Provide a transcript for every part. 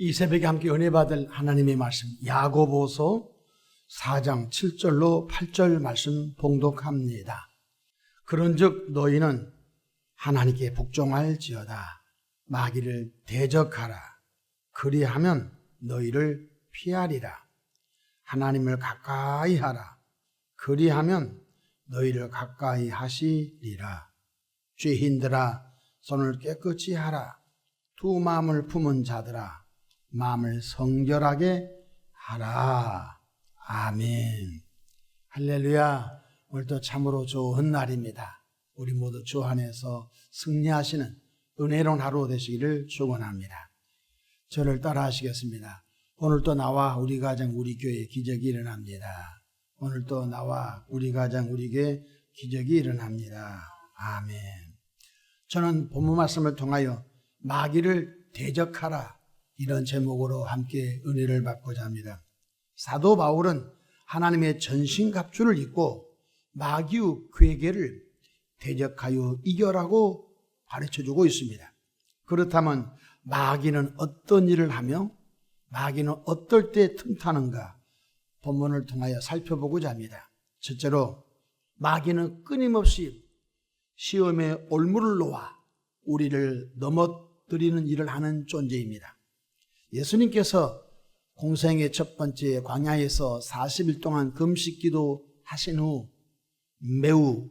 이 새벽에 함께 은혜 받을 하나님의 말씀 야고보서 4장 7절로 8절 말씀 봉독합니다. 그런즉 너희는 하나님께 복종할지어다. 마귀를 대적하라. 그리하면 너희를 피하리라. 하나님을 가까이 하라. 그리하면 너희를 가까이 하시리라. 죄인들아 손을 깨끗이 하라. 두 마음을 품은 자들아 마음을 성결하게 하라. 아멘. 할렐루야. 오늘도 참으로 좋은 날입니다. 우리 모두 주 안에서 승리하시는 은혜로운 하루 되시기를 축원합니다. 저를 따라 하시겠습니다. 오늘도 나와 우리 가정 우리 교회 기적이 일어납니다. 오늘도 나와 우리 가정 우리 교회 기적이 일어납니다. 아멘. 저는 본문 말씀을 통하여 마귀를 대적하라 이런 제목으로 함께 은혜를 받고자 합니다. 사도 바울은 하나님의 전신갑주를 입고 마귀의 괴계를 대적하여 이겨라고 가르쳐 주고 있습니다. 그렇다면 마귀는 어떤 일을 하며 마귀는 어떨 때 틈타는가 본문을 통하여 살펴보고자 합니다. 첫째로 마귀는 끊임없이 시험에 올무를 놓아 우리를 넘어뜨리는 일을 하는 존재입니다. 예수님께서 공생의 첫 번째 광야에서 40일 동안 금식 기도 하신 후 매우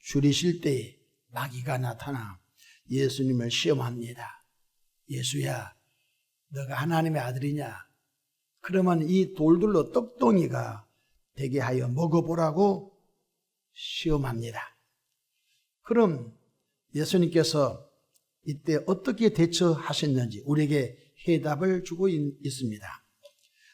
줄이실 때에 마귀가 나타나 예수님을 시험합니다. 예수야, 너가 하나님의 아들이냐? 그러면 이 돌들로 떡덩이가 되게 하여 먹어보라고 시험합니다. 그럼 예수님께서 이때 어떻게 대처하셨는지 우리에게 해답을 주고 있습니다.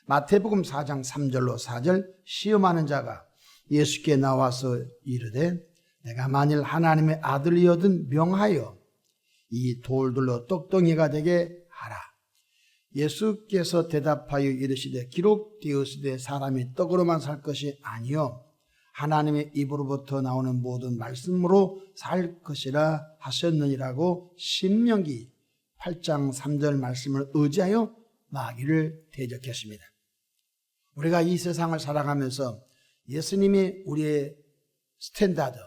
마태복음 4장 3절로 4절 시험하는 자가 예수께 나와서 이르되 내가 만일 하나님의 아들이어든 명하여 이 돌들로 떡덩이가 되게 하라. 예수께서 대답하여 이르시되 기록되었으되 사람이 떡으로만 살 것이 아니요 하나님의 입으로부터 나오는 모든 말씀으로 살 것이라 하셨느니라고 신명기 8장 3절 말씀을 의지하여 마귀를 대적했습니다. 우리가 이 세상을 살아가면서 예수님이 우리의 스탠다드,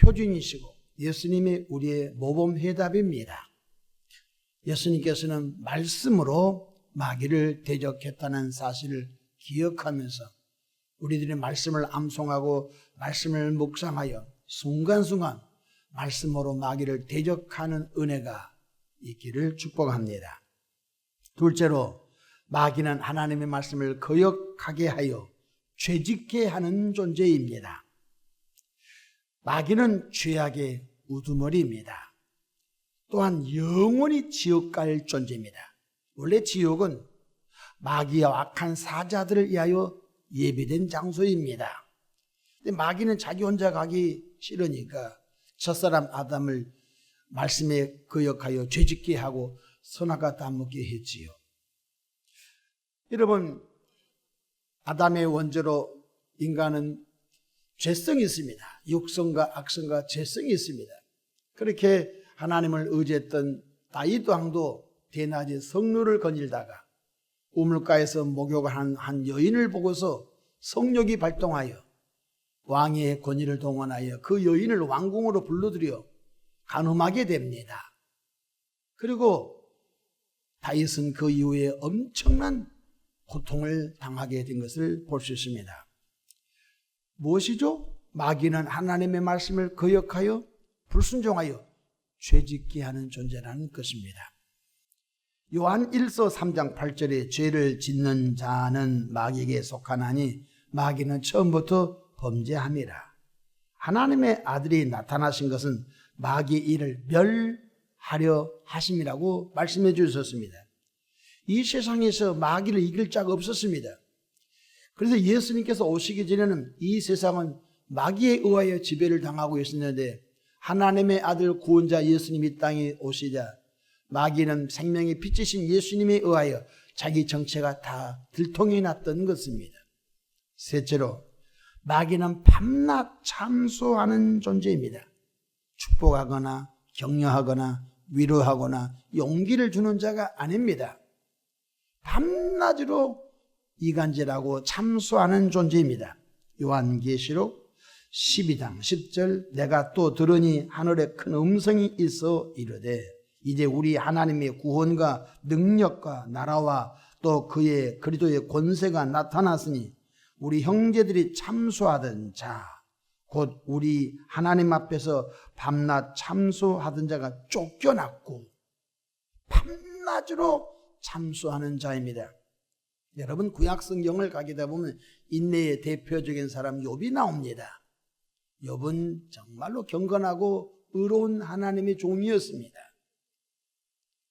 표준이시고 예수님이 우리의 모범 해답입니다. 예수님께서는 말씀으로 마귀를 대적했다는 사실을 기억하면서 우리들이 말씀을 암송하고 말씀을 묵상하여 순간순간 말씀으로 마귀를 대적하는 은혜가 있기를 축복합니다. 둘째로 마귀는 하나님의 말씀을 거역하게 하여 죄짓게 하는 존재입니다. 마귀는 죄악의 우두머리입니다. 또한 영원히 지옥 갈 존재입니다. 원래 지옥은 마귀와 악한 사자들을 위하여 예비된 장소입니다. 근데 마귀는 자기 혼자 가기 싫으니까 첫사람 아담을 말씀에 거역하여 죄짓게 하고 선악과 따먹게 했지요. 여러분 아담의 원죄로 인간은 죄성이 있습니다. 육성과 악성과 죄성이 있습니다. 그렇게 하나님을 의지했던 다윗 왕도 대낮에 성루를 거닐다가 우물가에서 목욕한 한 여인을 보고서 성욕이 발동하여 왕의 권위를 동원하여 그 여인을 왕궁으로 불러들여 간음하게 됩니다. 그리고 다윗은 그 이후에 엄청난 고통을 당하게 된 것을 볼 수 있습니다. 무엇이죠? 마귀는 하나님의 말씀을 거역하여 불순종하여 죄짓게 하는 존재라는 것입니다. 요한 1서 3장 8절에 죄를 짓는 자는 마귀에게 속하나니 마귀는 처음부터 범죄함이라. 하나님의 아들이 나타나신 것은 마귀의 일을 멸하려 하심이라고 말씀해 주셨습니다. 이 세상에서 마귀를 이길 자가 없었습니다. 그래서 예수님께서 오시기 전에는 이 세상은 마귀에 의하여 지배를 당하고 있었는데 하나님의 아들 구원자 예수님이 땅에 오시자 마귀는 생명의 빛이신 예수님에 의하여 자기 정체가 다 들통이 났던 것입니다. 셋째로 마귀는 밤낮 참소하는 존재입니다. 축복하거나 격려하거나 위로하거나 용기를 주는 자가 아닙니다. 밤낮으로 이간질하고 참수하는 존재입니다. 요한계시록 12장 10절 내가 또 들으니 하늘에 큰 음성이 있어 이르되 이제 우리 하나님의 구원과 능력과 나라와 또 그의 그리도의 권세가 나타났으니 우리 형제들이 참수하던 자 곧 우리 하나님 앞에서 밤낮 참수하던 자가 쫓겨났고 밤낮으로 참수하는 자입니다. 여러분 구약 성경을 가게다 보면 인내의 대표적인 사람 욥이 나옵니다. 욥은 정말로 경건하고 의로운 하나님의 종이었습니다.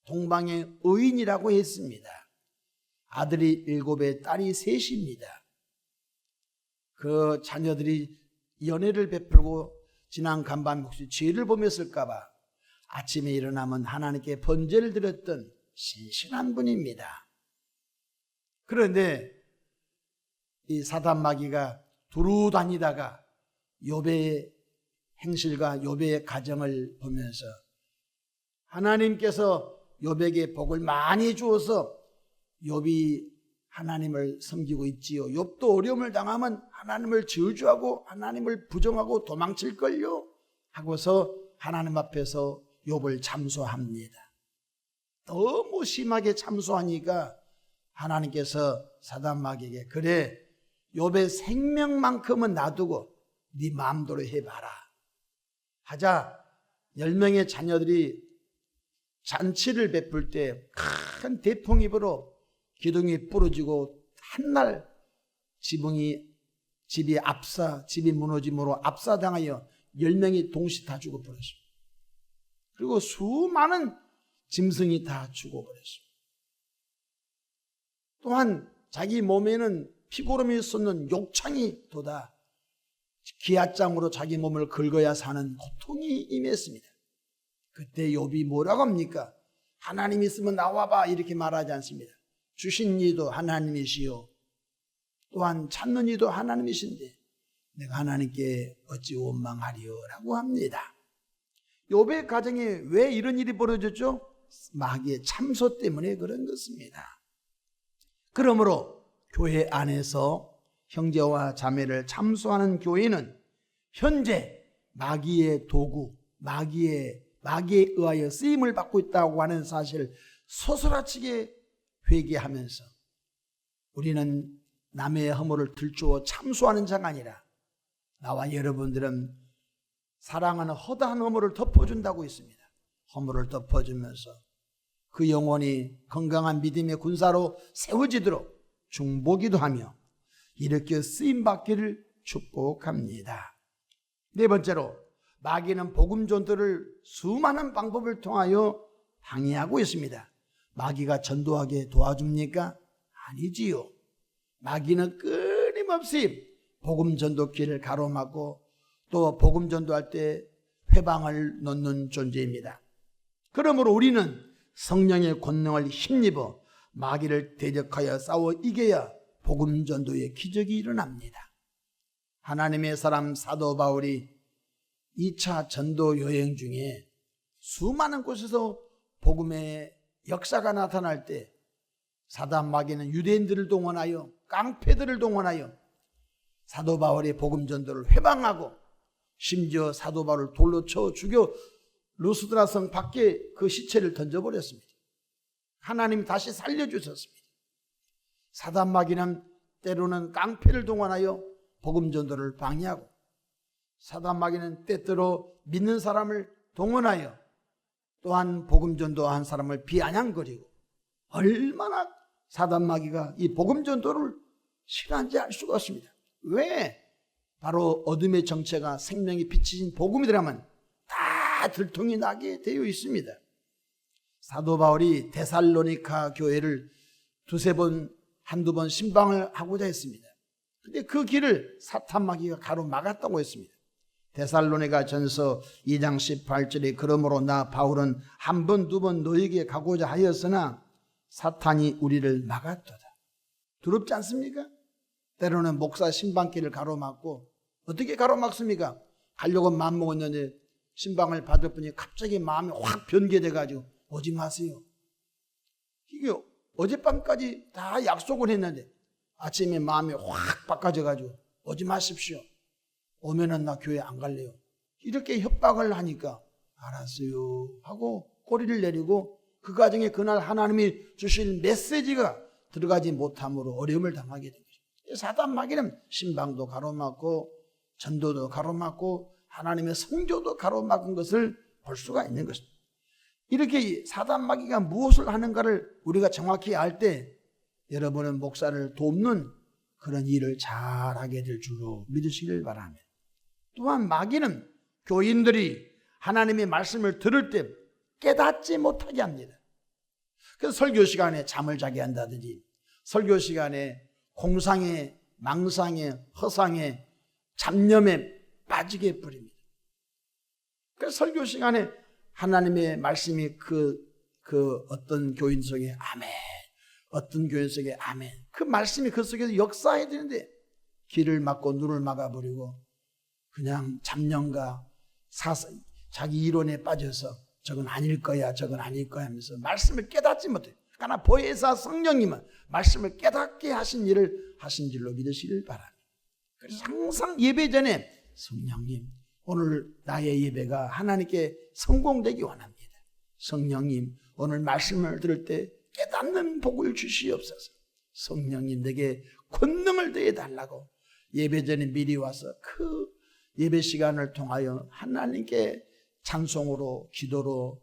동방의 의인이라고 했습니다. 아들이 일곱에 딸이 셋입니다. 그 자녀들이 연애를 베풀고 지난 간밤 혹시 죄를 범했을까봐 아침에 일어나면 하나님께 번제를 드렸던 신실한 분입니다. 그런데 이 사단 마귀가 두루 다니다가 욥의 행실과 욥의 가정을 보면서 하나님께서 욥에게 복을 많이 주어서 욥이 하나님을 섬기고 있지요. 욥도 어려움을 당하면 하나님을 저주하고 하나님을 부정하고 도망칠 걸요. 하고서 하나님 앞에서 욥을 참소합니다. 너무 심하게 참소하니까 하나님께서 사단마귀에게 그래 욥의 생명만큼은 놔두고 네 마음대로 해봐라. 하자 열 명의 자녀들이 잔치를 베풀 때 큰 대풍입으로 기둥이 부러지고 한날 지붕이 집이 압사 집이 무너짐으로 압사당하여 열 명이 동시 다 죽어버렸습니다. 그리고 수많은 짐승이 다 죽어버렸습니다. 또한 자기 몸에는 피고름이 솟는 욕창이 돋아 기아장으로 자기 몸을 긁어야 사는 고통이 임했습니다. 그때 욥이 뭐라고 합니까? 하나님 있으면 나와봐 이렇게 말하지 않습니다. 주신 이도 하나님이시요. 또한 찾는 이도 하나님이신데 내가 하나님께 어찌 원망하리요라고 합니다. 욥의 가정에 왜 이런 일이 벌어졌죠? 마귀의 참소 때문에 그런 것입니다. 그러므로 교회 안에서 형제와 자매를 참소하는 교회는 현재 마귀의 도구, 마귀의 마귀에 의하여 쓰임을 받고 있다고 하는 사실 소스라치게 회개하면서 우리는 남의 허물을 들추어 참소하는 자가 아니라 나와 여러분들은 사랑하는 허다한 허물을 덮어준다고 했습니다. 허물을 덮어주면서 그 영혼이 건강한 믿음의 군사로 세워지도록 중보기도 하며 이렇게 쓰임받기를 축복합니다. 네 번째로 마귀는 복음 전도를 수많은 방법을 통하여 방해하고 있습니다. 마귀가 전도하게 도와줍니까? 아니지요. 마귀는 끊임없이 복음 전도 길을 가로막고 또 복음 전도할 때 회방을 놓는 존재입니다. 그러므로 우리는 성령의 권능을 힘입어 마귀를 대적하여 싸워 이겨야 복음 전도의 기적이 일어납니다. 하나님의 사람 사도 바울이 2차 전도 여행 중에 수많은 곳에서 복음의 역사가 나타날 때 사단 마귀는 유대인들을 동원하여 깡패들을 동원하여 사도 바울의 복음 전도를 회방하고 심지어 사도 바울을 돌로 쳐 죽여 루스드라 성 밖에 그 시체를 던져버렸습니다. 하나님 다시 살려주셨습니다. 사단 마귀는 때로는 깡패를 동원하여 복음 전도를 방해하고 사단 마귀는 때때로 믿는 사람을 동원하여 또한 복음 전도한 사람을 비아냥거리고 얼마나 사단 마귀가 이 복음 전도를 싫어하는지 알 수가 없습니다. 왜? 바로 어둠의 정체가 생명이 비치신 복음이더라면 다 들통이 나게 되어 있습니다. 사도 바울이 데살로니카 교회를 두세 번, 한두 번 신방을 하고자 했습니다. 근데 그 길을 사탄 마귀가 가로막았다고 했습니다. 데살로니가 전서 2장 18절에 그러므로 나 바울은 한 번, 두 번 너에게 가고자 하였으나 사탄이 우리를 막았도다. 두렵지 않습니까? 때로는 목사 신방길을 가로막고 어떻게 가로막습니까? 가려고 마음 먹었는데 신방을 받을 분이 갑자기 마음이 확 변개돼 가지고 오지 마세요. 이게 어젯밤까지 다 약속을 했는데 아침에 마음이 확 바꿔져가지고 오지 마십시오. 오면은 나 교회 안 갈래요. 이렇게 협박을 하니까 알았어요 하고 꼬리를 내리고 그 과정에 그날 하나님이 주실 메시지가 들어가지 못함으로 어려움을 당하게 된 거죠. 사단 마귀는 신방도 가로막고 전도도 가로막고 하나님의 성조도 가로막은 것을 볼 수가 있는 것입니다. 이렇게 사단 마귀가 무엇을 하는가를 우리가 정확히 알 때 여러분은 목사를 돕는 그런 일을 잘 하게 될 줄로 믿으시길 바랍니다. 또한 마귀는 교인들이 하나님의 말씀을 들을 때 깨닫지 못하게 합니다. 그래서 설교 시간에 잠을 자게 한다든지 설교 시간에 공상에 망상에 허상에 잡념에 빠지게 뿌립니다. 그래서 설교 시간에 하나님의 말씀이 그, 그 어떤 교인 속에 아멘, 어떤 교인 속에 아멘. 그 말씀이 그 속에서 역사해야 되는데 귀를 막고 눈을 막아버리고 그냥 잡념과 사사, 자기 이론에 빠져서 저건 아닐 거야, 저건 아닐 거야 하면서 말씀을 깨닫지 못해. 그러나 보혜사 성령님은 말씀을 깨닫게 하신 일을 하신 줄로 믿으시길 바랍니다. 그래서 항상 예배 전에 성령님, 오늘 나의 예배가 하나님께 성공되기 원합니다. 성령님, 오늘 말씀을 들을 때 깨닫는 복을 주시옵소서. 성령님, 내게 권능을 더해 달라고 예배 전에 미리 와서 그 예배 시간을 통하여 하나님께 찬송으로 기도로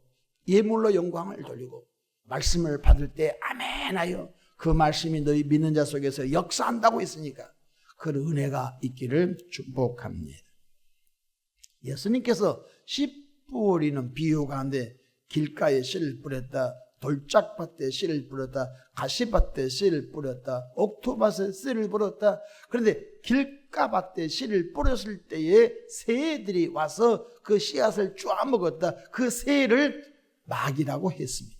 예물로 영광을 돌리고 말씀을 받을 때 아멘하여 그 말씀이 너희 믿는 자 속에서 역사한다고 했으니까 그 은혜가 있기를 축복합니다. 예수님께서 씨 뿌리는 비유 가운데 길가에 씨를 뿌렸다. 돌짝밭에 씨를 뿌렸다. 가시밭에 씨를 뿌렸다. 옥토밭에 씨를 뿌렸다. 그런데 길가밭에 씨를 뿌렸을 때에 새들이 와서 그 씨앗을 쪼아 먹었다. 그 새를 마귀라고 했습니다.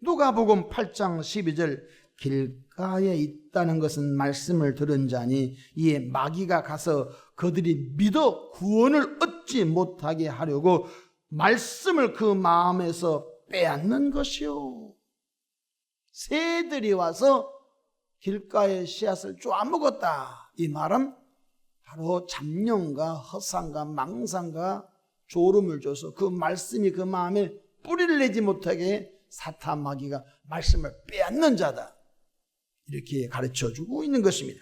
누가복음 8장 12절 길가에 있다는 것은 말씀을 들은 자니 이에 마귀가 가서 그들이 믿어 구원을 얻지 못하게 하려고 말씀을 그 마음에서 빼앗는 것이요. 새들이 와서 길가에 씨앗을 쪼아먹었다. 이 말은 바로 잡념과 허상과 망상과 조름을 줘서 그 말씀이 그 마음에 뿌리를 내지 못하게 사탄 마귀가 말씀을 빼앗는 자다. 이렇게 가르쳐 주고 있는 것입니다.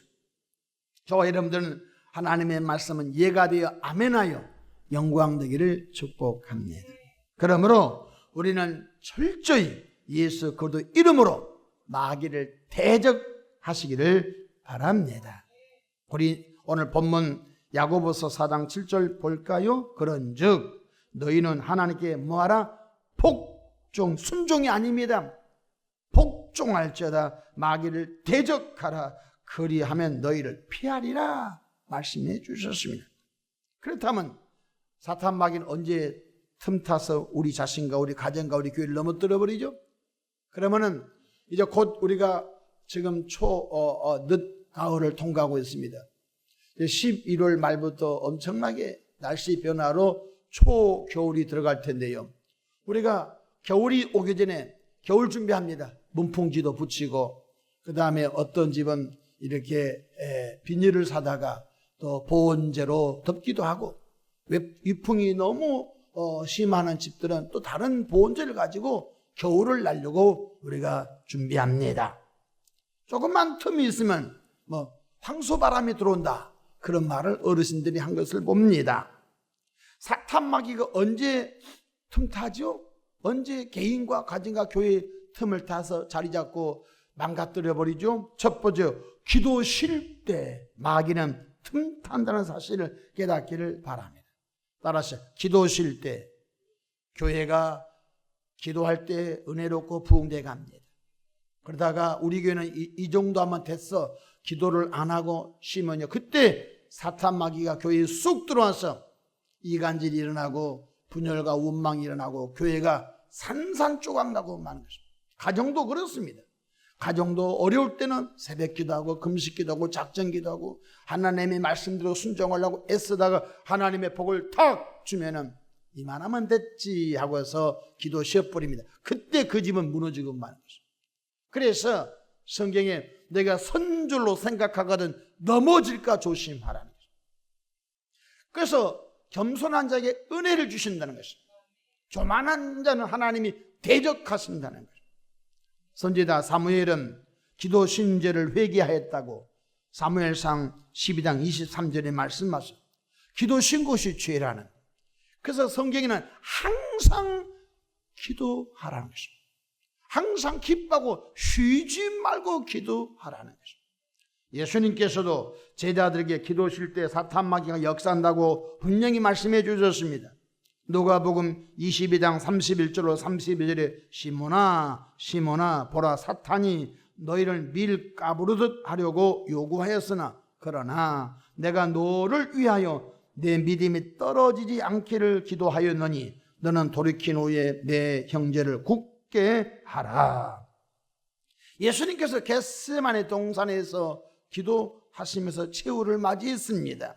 저와 여러분들은 하나님의 말씀은 예가 되어 아멘하여 영광되기를 축복합니다. 그러므로 우리는 철저히 예수 그리스도 이름으로 마귀를 대적하시기를 바랍니다. 우리 오늘 본문 야고보서 4장 7절 볼까요? 그런즉 너희는 하나님께 뭐하라? 복종 순종이 아닙니다. 복종할지어다 마귀를 대적하라 그리하면 너희를 피하리라 말씀해 주셨습니다. 그렇다면 사탄 마귀는 언제 틈타서 우리 자신과 우리 가정과 우리 교회를 넘어뜨려 버리죠? 그러면은 이제 곧 우리가 지금 초, 어, 어, 늦 가을을 통과하고 있습니다. 11월 말부터 엄청나게 날씨 변화로 초겨울이 들어갈 텐데요. 우리가 겨울이 오기 전에 겨울 준비합니다. 문풍지도 붙이고, 그 다음에 어떤 집은 이렇게 비닐을 사다가 또 보온재로 덮기도 하고, 위풍이 너무 어, 심하는 집들은 또 다른 보온재를 가지고 겨울을 날려고 우리가 준비합니다. 조금만 틈이 있으면 뭐 황소바람이 들어온다. 그런 말을 어르신들이 한 것을 봅니다. 사탄마귀가 언제 틈타죠? 언제 개인과 가정과 교회 틈을 타서 자리 잡고 망가뜨려 버리죠? 첫 번째, 기도 쉴 때 마귀는 틈 탄다는 사실을 깨닫기를 바랍니다. 따라서 기도 쉴 때 교회가 기도할 때 은혜롭고 부흥돼 갑니다. 그러다가 우리 교회는 이, 이 정도 하면 됐어. 기도를 안 하고 쉬면요. 그때 사탄 마귀가 교회에 쑥 들어와서 이간질이 일어나고 분열과 원망이 일어나고 교회가 산산조각 나고 마는 것입니다. 가정도 그렇습니다. 가정도 어려울 때는 새벽 기도하고 금식 기도하고 작전 기도하고 하나님의 말씀대로 순종하려고 애쓰다가 하나님의 복을 탁 주면은 이만하면 됐지 하고서 기도 쉬어버립니다. 그때 그 집은 무너지고 마는 것입니다. 그래서 성경에 내가 선줄로 생각하거든 넘어질까 조심하라는 거죠. 그래서 겸손한 자에게 은혜를 주신다는 것입니다. 교만한 자는 하나님이 대적하신다는 거죠. 선지자 사무엘은 기도 신제를 회개하였다고 사무엘상 12장 23절에 말씀하셨어요. 기도 신 것이 죄라는. 그래서 성경에는 항상 기도하라는 것입니다. 항상 기뻐하고 쉬지 말고 기도하라는 것입니다. 예수님께서도 제자들에게 기도실 때 사탄 마귀가 역사한다고 분명히 말씀해 주셨습니다. 누가복음 22장 31절로 32절에 시몬아 시몬아 보라 사탄이 너희를 밀 까부르듯 하려고 요구하였으나 그러나 내가 너를 위하여 내 믿음이 떨어지지 않기를 기도하였느니 너는 돌이킨 후에 내 형제를 굳게 하라. 예수님께서 겟세만의 동산에서 기도하시면서 최후를 맞이했습니다.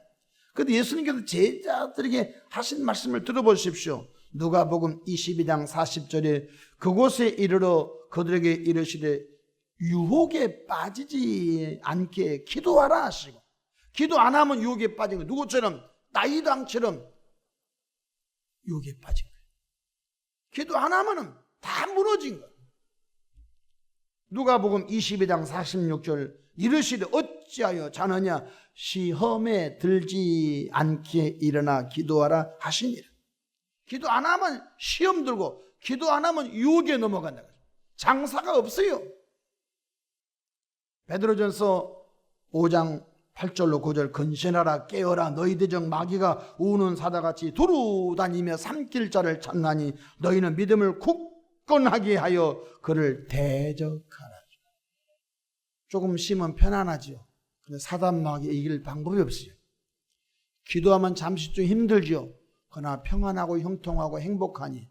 그런데 예수님께서 제자들에게 하신 말씀을 들어보십시오. 누가복음 22장 40절에 그곳에 이르러 그들에게 이르시되 유혹에 빠지지 않게 기도하라 하시고 기도 안 하면 유혹에 빠진 거 누구처럼 나이당처럼 유혹에 빠진 거예요. 기도 안 하면은 다 무너진 거예요. 누가복음 22장 46절 이르시되 어찌하여 자느냐 시험에 들지 않게 일어나 기도하라 하시니라. 기도 안 하면 시험 들고 기도 안 하면 유혹에 넘어간다. 장사가 없어요. 베드로전서 5장 8절로 9절 근신하라 깨어라 너희 대적 마귀가 우는 사다같이 두루 다니며 삼킬 자를 찾나니 너희는 믿음을 굳건하게 하여 그를 대적하라. 조금 쉬면 편안하지요. 근데 사단 마귀 이길 방법이 없어요. 기도하면 잠시 좀 힘들죠. 그러나 평안하고 형통하고 행복하니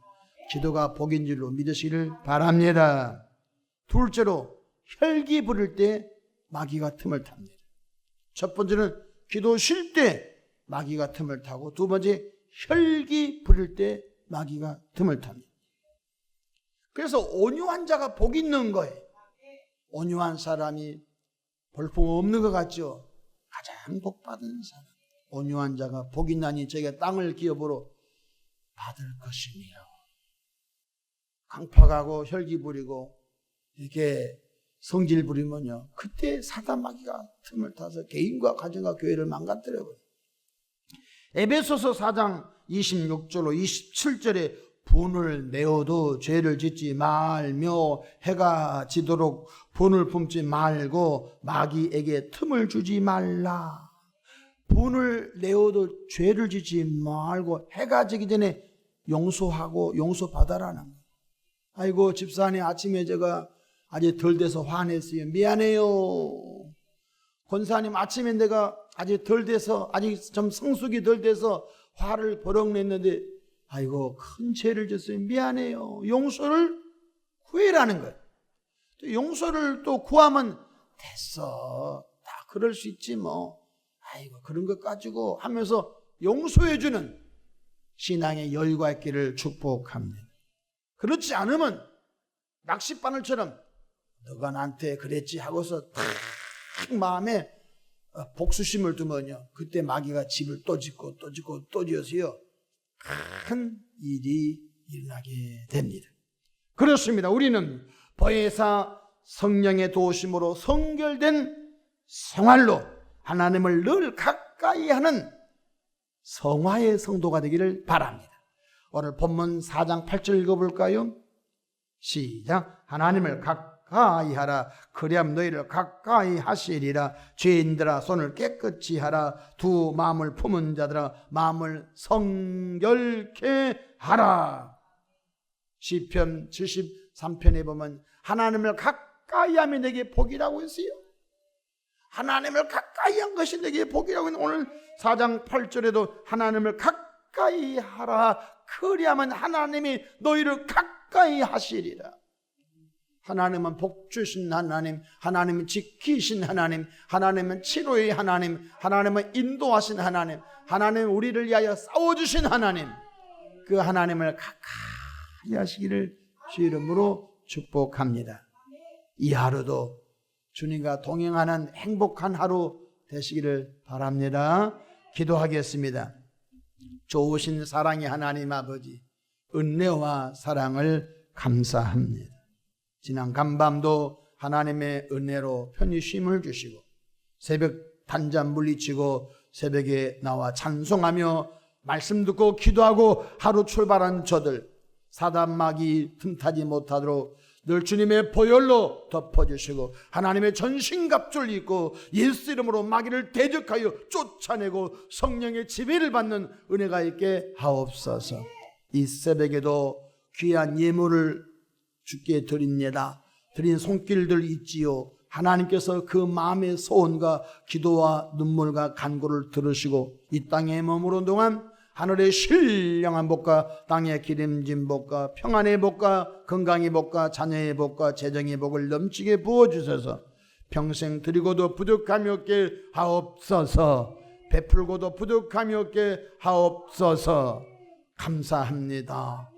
기도가 복인 줄로 믿으시길 바랍니다. 둘째로 혈기 부를 때 마귀가 틈을 탑니다. 첫 번째는 기도 쉴 때 마귀가 틈을 타고 두 번째 혈기 부를 때 마귀가 틈을 탑니다. 그래서 온유한 자가 복 있는 거예요. 온유한 사람이 볼품 없는 것 같죠? 가장 복 받은 사람. 온유한 자가 복 있나니 저게 땅을 기업으로 받을 것이며 강팍하고 혈기 부리고 이렇게 성질 부리면요. 그때 사단 마귀가 틈을 타서 개인과 가정과 교회를 망가뜨려 버려요. 에베소서 4장 26절로 27절에 분을 내어도 죄를 짓지 말며 해가 지도록 분을 품지 말고 마귀에게 틈을 주지 말라. 분을 내어도 죄를 짓지 말고 해가 지기 전에 용서하고 용서받아라는 거예요. 아이고 집사님 아침에 제가 아직 덜 돼서 화냈어요. 미안해요. 권사님 아침에 내가 아직 덜 돼서 아직 좀 성숙이 덜 돼서 화를 버럭 냈는데 아이고 큰 죄를 졌어요. 미안해요. 용서를 구해라는 거예요. 또 용서를 또 구하면 됐어. 다 그럴 수 있지 뭐. 아이고 그런 것 가지고 하면서 용서해 주는 신앙의 열과 있기를 축복합니다. 그렇지 않으면 낚싯바늘처럼 너가 나한테 그랬지 하고서 탁 마음에 어, 복수심을 두면요. 그때 마귀가 집을 또 짓고 또 짓고 또 지어서요. 큰 일이 일어나게 됩니다. 그렇습니다. 우리는 보혜사 성령의 도심으로 성결된 생활로 하나님을 늘 가까이 하는 성화의 성도가 되기를 바랍니다. 오늘 본문 4장 8절 읽어볼까요? 시작. 하나님을 가까이 하라. 그리함 너희를 가까이 하시리라. 죄인들아 손을 깨끗이 하라. 두 마음을 품은 자들아 마음을 성결케 하라. 시편 73편에 보면 하나님을 가까이 하면 내게 복이라고 했어요. 하나님을 가까이 한 것이 내게 복이라고 했는데 오늘 4장 8절에도 하나님을 가까이 하라. 그리하면 하나님이 너희를 가까이 하시리라. 하나님은 복 주신 하나님, 하나님은 지키신 하나님, 하나님은 치료의 하나님, 하나님은 인도하신 하나님, 하나님은 우리를 위하여 싸워주신 하나님, 그 하나님을 가까이 하시기를 주 이름으로 축복합니다. 이 하루도 주님과 동행하는 행복한 하루 되시기를 바랍니다. 기도하겠습니다. 좋으신 사랑의 하나님 아버지, 은혜와 사랑을 감사합니다. 지난 간밤도 하나님의 은혜로 편히 쉼을 주시고 새벽 단잠 물리치고 새벽에 나와 찬송하며 말씀 듣고 기도하고 하루 출발한 저들 사단막이 틈타지 못하도록 늘 주님의 보혈로 덮어주시고 하나님의 전신갑주를 입고 예수 이름으로 마귀를 대적하여 쫓아내고 성령의 지배를 받는 은혜가 있게 하옵소서. 이 새벽에도 귀한 예물을 주께 드립니다. 드린 손길들 있지요. 하나님께서 그 마음의 소원과 기도와 눈물과 간구를 들으시고 이 땅에 머무른 동안 하늘의 신령한 복과 땅의 기름진 복과 평안의 복과 건강의 복과 자녀의 복과 재정의 복을 넘치게 부어주셔서 평생 드리고도 부족함이 없게 하옵소서. 베풀고도 부족함이 없게 하옵소서. 감사합니다